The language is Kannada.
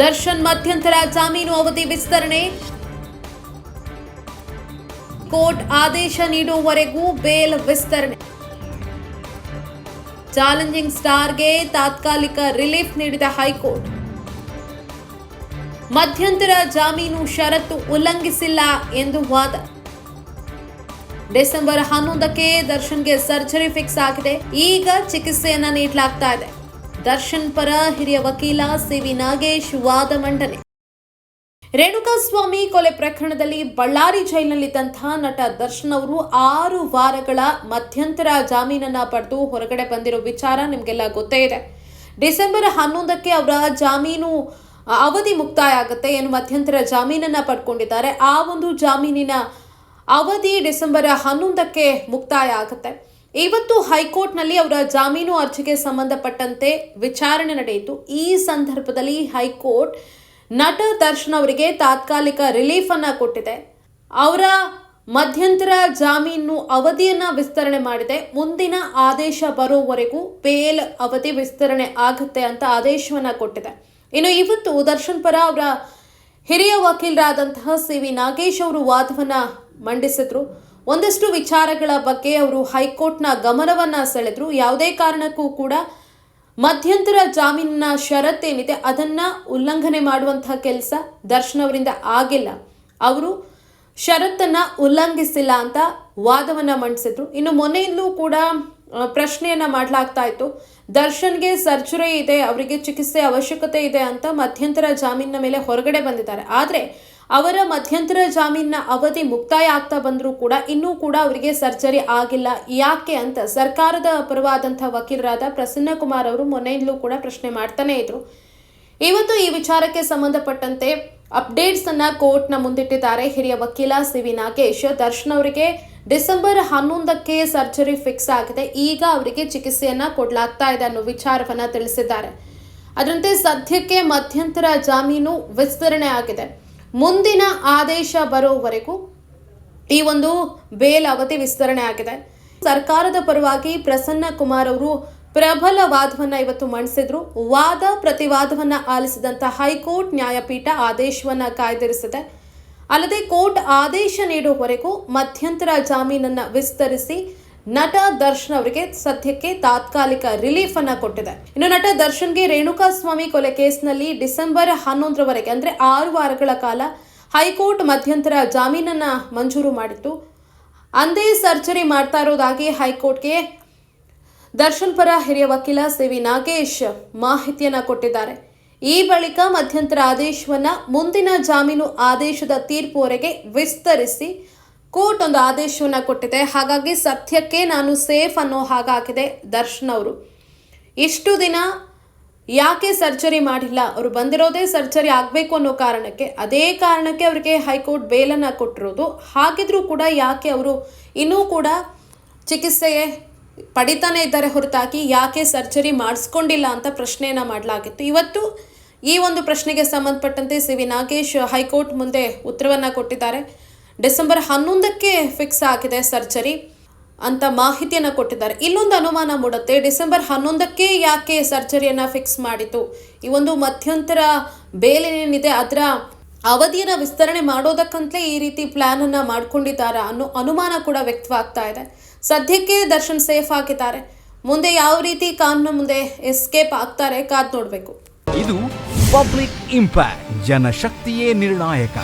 ದರ್ಶನ್ ಮಧ್ಯಂತರ ಜಾಮೀನು ಅವಧಿ ವಿಸ್ತರಣೆ. ಕೋರ್ಟ್ ಆದೇಶ ನೀಡುವವರೆಗೂ ಬೇಲ್ ವಿಸ್ತರಣೆ. ಚಾಲೆಂಜಿಂಗ್ ಸ್ಟಾರ್ಗೆ ತಾತ್ಕಾಲಿಕ ರಿಲೀಫ್ ನೀಡಿದ ಹೈಕೋರ್ಟ್. ಮಧ್ಯಂತರ ಜಾಮೀನು ಷರತ್ತು ಉಲ್ಲಂಘಿಸಿಲ್ಲ ಎಂದು ವಾದ. ಡಿಸೆಂಬರ್ ಹನ್ನೊಂದಕ್ಕೆ ದರ್ಶನ್ಗೆ ಸರ್ಜರಿ ಫಿಕ್ಸ್ ಆಗಿದೆ. ಈಗ ಚಿಕಿತ್ಸೆಯನ್ನ ನೀಡಲಾಗ್ತಾ ಇದೆ. ದರ್ಶನ್ ಪರ ಹಿರಿಯ ವಕೀಲ ಸಿವಿ ನಾಗೇಶ್ ವಾದ ಮಂಡನೆ. ರೇಣುಕಾಸ್ವಾಮಿ ಕೊಲೆ ಪ್ರಕರಣದಲ್ಲಿ ಬಳ್ಳಾರಿ ಜೈಲಿನಲ್ಲಿದ್ದಂತಹ ನಟ ದರ್ಶನ್ ಅವರು ಆರು ವಾರಗಳ ಮಧ್ಯಂತರ ಜಾಮೀನನ್ನ ಪಡೆದು ಹೊರಗಡೆ ಬಂದಿರೋ ವಿಚಾರ ನಿಮಗೆಲ್ಲ ಗೊತ್ತೇ ಇದೆ. ಡಿಸೆಂಬರ್ ಹನ್ನೊಂದಕ್ಕೆ ಅವರ ಜಾಮೀನು ಅವಧಿ ಮುಕ್ತಾಯ ಆಗುತ್ತೆ. ಏನು ಮಧ್ಯಂತರ ಜಾಮೀನನ್ನ ಪಡ್ಕೊಂಡಿದ್ದಾರೆ. ಆ ಒಂದು ಜಾಮೀನಿನ ಅವಧಿ ಡಿಸೆಂಬರ್ ಹನ್ನೊಂದಕ್ಕೆ ಮುಕ್ತಾಯ ಆಗುತ್ತೆ. ಇವತ್ತು ಹೈಕೋರ್ಟ್ನಲ್ಲಿ ಅವರ ಜಾಮೀನು ಅರ್ಜಿಗೆ ಸಂಬಂಧಪಟ್ಟಂತೆ ವಿಚಾರಣೆ ನಡೆಯಿತು. ಈ ಸಂದರ್ಭದಲ್ಲಿ ಹೈಕೋರ್ಟ್ ನಟ ದರ್ಶನ್ ಅವರಿಗೆ ತಾತ್ಕಾಲಿಕ ರಿಲೀಫ್ ಅನ್ನ ಕೊಟ್ಟಿದೆ. ಅವರ ಮಧ್ಯಂತರ ಜಾಮೀನು ಅವಧಿಯನ್ನ ವಿಸ್ತರಣೆ ಮಾಡಿದೆ. ಮುಂದಿನ ಆದೇಶ ಬರೋವರೆಗೂ ಬೇಲ್ ಅವಧಿ ವಿಸ್ತರಣೆ ಆಗುತ್ತೆ ಅಂತ ಆದೇಶವನ್ನ ಕೊಟ್ಟಿದೆ. ಇನ್ನು ಇವತ್ತು ದರ್ಶನ್ ಪರ ಅವರ ಹಿರಿಯ ವಕೀಲರಾದಂತಹ ಸಿ ವಿ ನಾಗೇಶ್ ಅವರು ವಾದವನ್ನ ಮಂಡಿಸಿದ್ರು. ಒಂದಷ್ಟು ವಿಚಾರಗಳ ಬಗ್ಗೆ ಅವರು ಹೈಕೋರ್ಟ್ನ ಗಮನವನ್ನ ಸೆಳೆದ್ರು. ಯಾವುದೇ ಕಾರಣಕ್ಕೂ ಕೂಡ ಮಧ್ಯಂತರ ಜಾಮೀನಿನ ಷರತ್ತೇನಿದೆ ಅದನ್ನ ಉಲ್ಲಂಘನೆ ಮಾಡುವಂತಹ ಕೆಲಸ ದರ್ಶನ್ ಅವರಿಂದ ಆಗಿಲ್ಲ. ಅವರು ಷರತ್ತನ್ನ ಉಲ್ಲಂಘಿಸಿಲ್ಲ ಅಂತ ವಾದವನ್ನ ಮಂಡಿಸಿದ್ರು. ಇನ್ನು ಮೊನ್ನೆಯಿಂದಲೂ ಕೂಡ ಪ್ರಶ್ನೆಯನ್ನ ಮಾಡಲಾಗ್ತಾ ಇತ್ತು. ದರ್ಶನ್ಗೆ ಸರ್ಜರಿ ಇದೆ, ಅವರಿಗೆ ಚಿಕಿತ್ಸೆ ಅವಶ್ಯಕತೆ ಇದೆ ಅಂತ ಮಧ್ಯಂತರ ಜಾಮೀನಿನ ಮೇಲೆ ಹೊರಗಡೆ ಬಂದಿದ್ದಾರೆ. ಆದರೆ ಅವರ ಮಧ್ಯಂತರ ಜಾಮೀನಿನ ಅವಧಿ ಮುಕ್ತಾಯ ಆಗ್ತಾ ಬಂದರೂ ಕೂಡ ಇನ್ನೂ ಕೂಡ ಅವರಿಗೆ ಸರ್ಜರಿ ಆಗಿಲ್ಲ. ಯಾಕೆ ಅಂತ ಸರ್ಕಾರದ ಪರವಾದಂಥ ವಕೀಲರಾದ ಪ್ರಸನ್ನ ಕುಮಾರ್ ಅವರು ಮೊನ್ನೆಯಿಂದಲೂ ಕೂಡ ಪ್ರಶ್ನೆ ಮಾಡ್ತಾನೆ ಇದ್ರು. ಇವತ್ತು ಈ ವಿಚಾರಕ್ಕೆ ಸಂಬಂಧಪಟ್ಟಂತೆ ಅಪ್ಡೇಟ್ಸ್ ಅನ್ನ ಕೋರ್ಟ್ನ ಮುಂದಿಟ್ಟಿದ್ದಾರೆ. ಹಿರಿಯ ವಕೀಲ ಸಿ ವಿ ನಾಗೇಶ್ ದರ್ಶನ್ ಅವರಿಗೆ ಡಿಸೆಂಬರ್ ಹನ್ನೊಂದಕ್ಕೆ ಸರ್ಜರಿ ಫಿಕ್ಸ್ ಆಗಿದೆ. ಈಗ ಅವರಿಗೆ ಚಿಕಿತ್ಸೆಯನ್ನ ಕೊಡಲಾಗ್ತಾ ಇದೆ ಅನ್ನೋ ವಿಚಾರವನ್ನ ತಿಳಿಸಿದ್ದಾರೆ. ಅದರಂತೆ ಸದ್ಯಕ್ಕೆ ಮಧ್ಯಂತರ ಜಾಮೀನು ವಿಸ್ತರಣೆ ಆಗಿದೆ. ಮುಂದಿನ ಆದೇಶ ಬರೋವರೆಗೂ ಈ ಒಂದು ಬೇಲ್ ಅವಧಿ ವಿಸ್ತರಣೆ ಆಗಿದೆ. ಸರ್ಕಾರದ ಪರವಾಗಿ ಪ್ರಸನ್ನ ಕುಮಾರ್ ಅವರು ಪ್ರಬಲ ವಾದವನ್ನ ಇವತ್ತು ಮಂಡಿಸಿದ್ರು. ವಾದ ಪ್ರತಿವಾದವನ್ನ ಆಲಿಸಿದಂತ ಹೈಕೋರ್ಟ್ ನ್ಯಾಯಪೀಠ ಆದೇಶವನ್ನ ಕಾಯ್ದಿರಿಸಿದೆ. ಅಲ್ಲದೆ ಕೋರ್ಟ್ ಆದೇಶ ನೀಡುವವರೆಗೂ ಮಧ್ಯಂತರ ಜಾಮೀನನ್ನ ವಿಸ್ತರಿಸಿ ನಟ ದರ್ಶನ್ ಅವರಿಗೆ ಸದ್ಯಕ್ಕೆ ತಾತ್ಕಾಲಿಕ ರಿಲೀಫ್ ಅನ್ನ ಕೊಟ್ಟಿದೆ. ಇನ್ನು ನಟ ದರ್ಶನ್ಗೆ ರೇಣುಕಾಸ್ವಾಮಿ ಕೊಲೆ ಕೇಸ್ನಲ್ಲಿ ಡಿಸೆಂಬರ್ ಹನ್ನೊಂದರವರೆಗೆ ಅಂದ್ರೆ ಆರು ವಾರಗಳ ಕಾಲ ಹೈಕೋರ್ಟ್ ಮಧ್ಯಂತರ ಜಾಮೀನನ್ನ ಮಂಜೂರು ಮಾಡಿತ್ತು. ಅಂದೇ ಸರ್ಜರಿ ಮಾಡ್ತಾ ಇರೋದಾಗಿ ಹೈಕೋರ್ಟ್ಗೆ ದರ್ಶನ್ ಪರ ಹಿರಿಯ ವಕೀಲ ಸಿ ವಿ ನಾಗೇಶ್ ಮಾಹಿತಿಯನ್ನ ಕೊಟ್ಟಿದ್ದಾರೆ. ಈ ಬಳಿಕ ಮಧ್ಯಂತರ ಆದೇಶವನ್ನ ಮುಂದಿನ ಜಾಮೀನು ಆದೇಶದ ತೀರ್ಪುವರೆಗೆ ವಿಸ್ತರಿಸಿ ಕೋರ್ಟ್ ಒಂದು ಆದೇಶವನ್ನ ಕೊಟ್ಟಿದೆ. ಹಾಗಾಗಿ ಸತ್ಯಕ್ಕೆ ನಾನು ಸೇಫ್ ಅನ್ನೋ ಹಾಗಾಗಿದೆ ದರ್ಶನ್ ಅವರು. ಇಷ್ಟು ದಿನ ಯಾಕೆ ಸರ್ಜರಿ ಮಾಡಿಲ್ಲ? ಅವರು ಬಂದಿರೋದೇ ಸರ್ಜರಿ ಆಗಬೇಕು ಅನ್ನೋ ಕಾರಣಕ್ಕೆ. ಅದೇ ಕಾರಣಕ್ಕೆ ಅವರಿಗೆ ಹೈಕೋರ್ಟ್ ಬೇಲನ್ನು ಕೊಟ್ಟಿರೋದು. ಹಾಗಿದ್ರೂ ಕೂಡ ಯಾಕೆ ಅವರು ಇನ್ನೂ ಕೂಡ ಚಿಕಿತ್ಸೆ ಪಡಿತಾನೆ ಇದ್ದಾರೆ ಹೊರತಾಗಿ ಯಾಕೆ ಸರ್ಜರಿ ಮಾಡಿಸ್ಕೊಂಡಿಲ್ಲ ಅಂತ ಪ್ರಶ್ನೆಯನ್ನು ಮಾಡಲಾಗಿತ್ತು. ಇವತ್ತು ಈ ಒಂದು ಪ್ರಶ್ನೆಗೆ ಸಂಬಂಧಪಟ್ಟಂತೆ ಸಿ ವಿ ನಾಗೇಶ್ ಹೈಕೋರ್ಟ್ ಮುಂದೆ ಉತ್ತರವನ್ನು ಕೊಟ್ಟಿದ್ದಾರೆ. ಡಿಸೆಂಬರ್ ಹನ್ನೊಂದಕ್ಕೆ ಫಿಕ್ಸ್ ಆಗಿದೆ ಸರ್ಜರಿ ಅಂತ ಮಾಹಿತಿಯನ್ನು ಕೊಟ್ಟಿದ್ದಾರೆ. ಇಲ್ಲೊಂದು ಅನುಮಾನ ಮೂಡುತ್ತೆ. ಡಿಸೆಂಬರ್ ಹನ್ನೊಂದಕ್ಕೆ ಯಾಕೆ ಸರ್ಜರಿಯನ್ನು ಫಿಕ್ಸ್ ಮಾಡಿತು? ಈ ಒಂದು ಮಧ್ಯಂತರ ಬೇಲೇನಿದೆ ಅದರ ಅವಧಿಯನ್ನು ವಿಸ್ತರಣೆ ಮಾಡೋದಕ್ಕಂತಲೇ ಈ ರೀತಿ ಪ್ಲಾನ್ ಅನ್ನ ಮಾಡ್ಕೊಂಡಿದ್ದಾರಾ ಅನ್ನೋ ಅನುಮಾನ ಕೂಡ ವ್ಯಕ್ತವಾಗ್ತಾ ಇದೆ. ಸದ್ಯಕ್ಕೆ ದರ್ಶನ್ ಸೇಫ್ ಆಗಿದ್ದಾರೆ. ಮುಂದೆ ಯಾವ ರೀತಿ ಕಾನೂನು ಮುಂದೆ ಎಸ್ಕೇಪ್ ಆಗ್ತಾರೆ ಕಾದ್ ನೋಡಬೇಕು. ಇದು ಪಬ್ಲಿಕ್ ಇಂಪ್ಯಾಕ್ಟ್ ಜನಶಕ್ತಿಯೇ ನಿರ್ಣಾಯಕ.